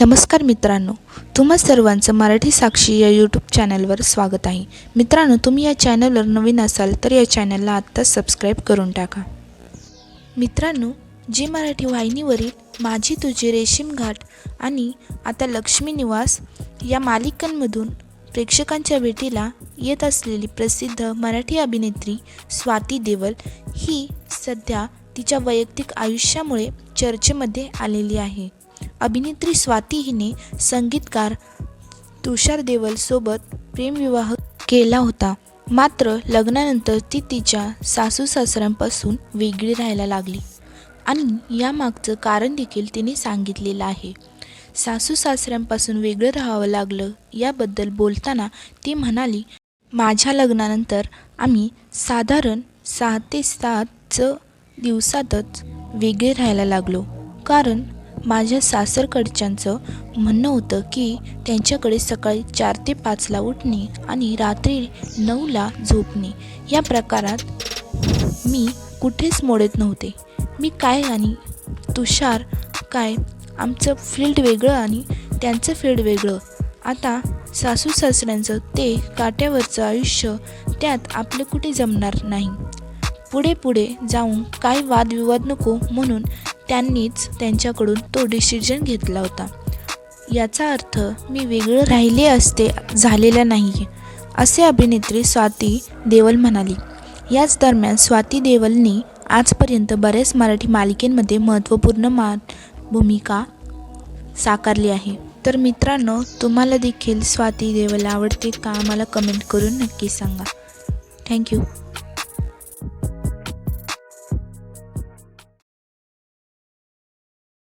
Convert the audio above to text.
नमस्कार मित्रांनो तुम्हा सर्वांचं मराठी साक्षी या यूट्यूब चॅनलवर स्वागत आहे. मित्रांनो तुम्ही या चॅनलवर नवीन असाल तर या चॅनलला आत्ताच सबस्क्राईब करून टाका. मित्रांनो जी मराठी वाहिनीवरील माझी तुझी रेशीम घाट आणि आता लक्ष्मी निवास या मालिकांमधून प्रेक्षकांच्या भेटीला येत असलेली प्रसिद्ध मराठी अभिनेत्री स्वाती देवल ही सध्या तिच्या वैयक्तिक आयुष्यामुळे चर्चेमध्ये आलेली आहे. अभिनेत्री स्वाती हिने संगीतकार तुषार देवलसोबत प्रेमविवाह केला होता. मात्र लग्नानंतर ती तिच्या सासू सासऱ्यांपासून वेगळी राहायला लागली. आणि यामागचं कारण देखील तिने सांगितलेलं आहे. सासू सासऱ्यांपासून वेगळं राहावं लागलं याबद्दल बोलताना ती म्हणाली माझ्या लग्नानंतर आम्ही साधारण सहा ते सातचं दिवसातच वेगळे राहायला लागलो. कारण माझ्या सासरकडच्यांचं म्हणणं होतं की त्यांच्याकडे सकाळी चार ते पाचला उठणे आणि रात्री नऊला झोपणे. या प्रकारात मी कुठेच मोडत नव्हते. मी काय आणि तुषार काय? आमचं फील्ड वेगळं आणि त्यांचं फील्ड वेगळं. आता सासू सासऱ्यांचं ते काट्यावरचं आयुष्य त्यात आपलं कुठे जमणार नाही. पुढे पुढे जाऊन काय वादविवाद नको म्हणून त्यांनीच त्यांच्याकडून तो डिसिजन घेतला होता. याचा अर्थ मी वेगळं राहिले असते झालेलं नाही असे अभिनेत्री स्वाती देवल म्हणाली. याच दरम्यान स्वाती देवलने आजपर्यंत बऱ्याच मराठी मालिकेंमध्ये महत्त्वपूर्ण मा भूमिका साकारली आहे. तर मित्रांनो तुम्हाला देखील स्वाती देवल आवडते का? मला कमेंट करून नक्की सांगा. थँक्यू